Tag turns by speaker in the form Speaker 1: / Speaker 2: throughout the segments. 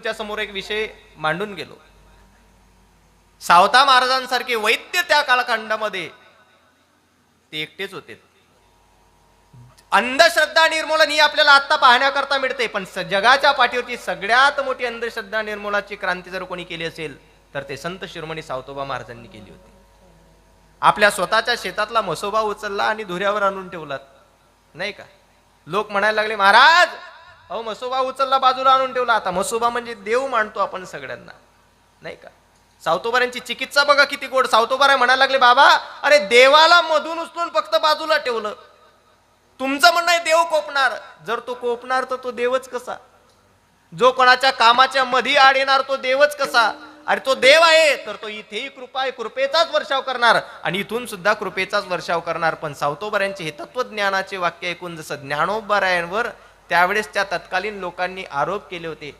Speaker 1: तुमच्यासमोर एक विषय मांडून गेलो. सावता महाराजांसारखे वैद्य त्या कालखंडामध्ये ते एकटेच होते. अंधश्रद्धा निर्मूलन ही आपल्याला आत्ता पाहण्याकरता मिळते पण जगाच्या पाठीवरची सगळ्यात मोठी अंधश्रद्धा निर्मूलनाची क्रांती जर कोणी केली असेल तर ते संत शिरोमणी सावतोबा महाराजांनी केली होती. आपल्या स्वतःच्या शेतातला मसोबा उचलला आणि धुऱ्यावर आणून ठेवला नाही का? लोक म्हणायला लागले महाराज अहो मसोबा उचलला बाजूला आणून ठेवला. आता मसोबा म्हणजे देव मानतो आपण सगळ्यांना. नाही का? सावतोबाऱ्यांची चिकित्सा बघा किती गोड. सावतोबाऱ्या म्हणायला लागले बाबा अरे देवाला मधून उचलून फक्त बाजूला ठेवलं. तुमचं म्हणणं आहे देव कोपणार. जर तो कोपणार तर तो देवच कसा? जो कोणाच्या कामाच्या मधी आड येणार तो देवच कसा? अरे तो देव आहे तर तो इथेही कृपा आहे कृपेचाच वर्षाव करणार. आणि इथून सुद्धा कृपेचाच वर्षाव करणार. पण सावतोबऱ्यांचे हे तत्वज्ञानाचे वाक्य ऐकून जसं ज्ञानोबरायांवर त्यावेळेस त्या तत्कालीन लोकांनी आरोप केले होते.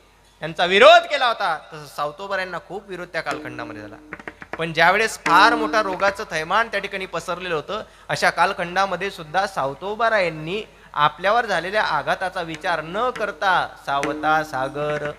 Speaker 1: त्यांचा विरोध केला होता. तसं सावतोबऱ्यांना खूप विरोध त्या कालखंडामध्ये झाला. पण ज्यावेळेस फार मोठा रोगाचं थैमान त्या ठिकाणी पसरलेलं होतं अशा कालखंडामध्ये सुद्धा सावतोबारा यांनी आपल्यावर झालेल्या आघाताचा विचार न करता सावता सागर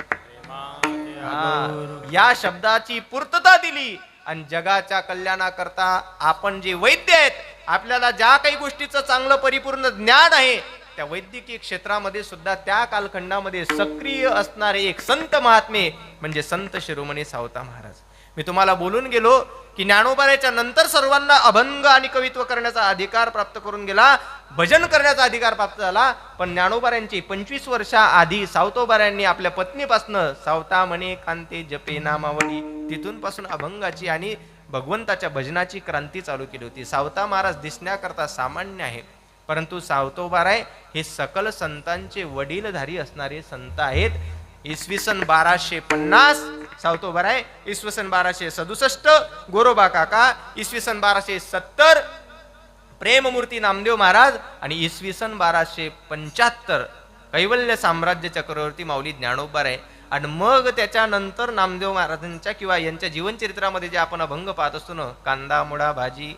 Speaker 1: या शब्दाची पूर्तता दिली आणि जगाच्या कल्याणाकरता आपण जे वैद्य आहेत आपल्याला ज्या काही गोष्टीचं चांगलं परिपूर्ण ज्ञान आहे त्या वैद्यकीय क्षेत्रामध्ये सुद्धा त्या कालखंडामध्ये सक्रिय असणारे एक संत महात्मे म्हणजे संत शिरोमणी सावता महाराज. मी तुम्हाला बोलून गेलो की ज्ञानोबाऱ्याच्या नंतर सर्वांना अभंग आणि कवित्व करण्याचा अधिकार प्राप्त करून गेला भजन करण्याचा अधिकार प्राप्त झाला पण ज्ञानोबाऱ्यांची पंचवीस वर्षा आधी सावतोबाऱ्यांनी आपल्या पत्नीपासनं सावता म्हणे कांते जपे नामावली. तिथूनपासून अभंगाची आणि भगवंताच्या भजनाची क्रांती चालू केली होती. सावता महाराज दिसण्याकरता सामान्य आहे परंतु सावतोबाराय हे सकल संतांचे वडीलधारी असणारे संत आहेत. इसवी सन बाराशे पन्नास सावतोबाराय इसवी सन बाराशे सदुसष्ट गोरोबा काका इसवी सन बाराशे सत्तर प्रेममूर्ती नामदेव महाराज आणि इसवी सन बाराशे पंच्याहत्तर कैवल्य साम्राज्य चक्रवर्ती माऊली ज्ञानोबार आहे आणि मग त्याच्यानंतर नामदेव महाराजांच्या किंवा यांच्या जीवनचरित्रामध्ये जे आपण अभंग पाहत असतो ना कांदा मुडा भाजी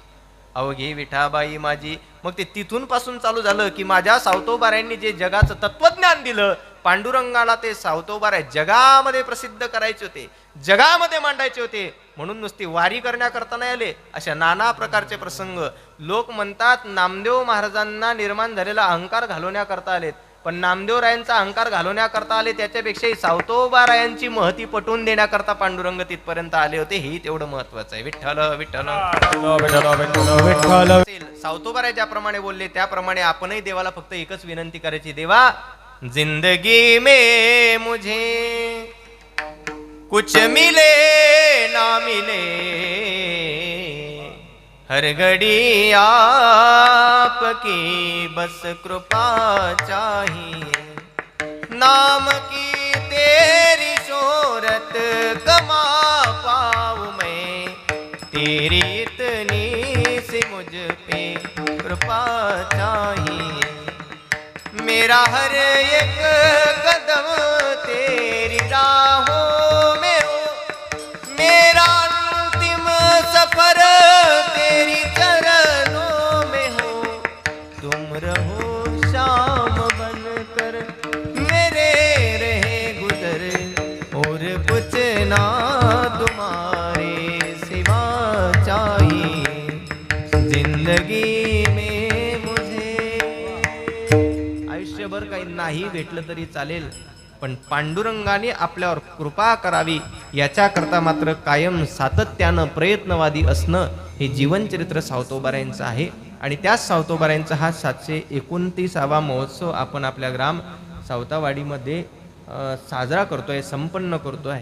Speaker 1: अहो घे विठाबाई माझी. मग ते तिथून पासून चालू झालं की माझ्या सावतोबाऱ्यांनी जे जगाचं तत्वज्ञान दिलं पांडुरंगाला ते सावतोबाऱ्या जगामध्ये प्रसिद्ध करायचे होते जगामध्ये मांडायचे होते. म्हणून नुसती वारी करण्याकरता नाही आले. अशा नाना प्रकारचे प्रसंग. लोक म्हणतात नामदेव महाराजांना निर्माण झालेला अहंकार घालवण्याकरता आलेत. पण नामदेवरायांचा अहंकार घालवण्याकरता आले त्याच्यापेक्षाही सावतोबारायांची महती पटवून देण्याकरता पांडुरंग तिथपर्यंत आले होते. हे तेवढं महत्वाचं आहे. विठ्ठल विठ्ठल. असेल. सावतोबारा ज्याप्रमाणे बोलले त्याप्रमाणे आपणही देवाला फक्त एकच विनंती करायची. देवा जिंदगी में मुझे कुछ मिले ना मिले. हर घड़ी आपकी बस कृपा चाहिए। नाम की तेरी शोहरत कमा पाऊं मैं। तेरी इतनी सी मुझ पे कृपा चाहिए। मेरा हर एक कदम जिंदगी में मुझे। आयुष्यभर काही नाही भेटलं तरी चालेल पण पांडुरंगाने आपल्यावर कृपा करावी याच्याकरता मात्र कायम सातत्यानं प्रयत्नवादी असणं हे जीवनचरित्र सावतोबाऱ्यांचं आहे. आणि त्याच सावतोबाऱ्यांचा हा सातशे एकोणतीसावा महोत्सव आपण आपल्या ग्राम सावतावाडीमध्ये साजरा साजरा करतोय संपन्न करतो आहे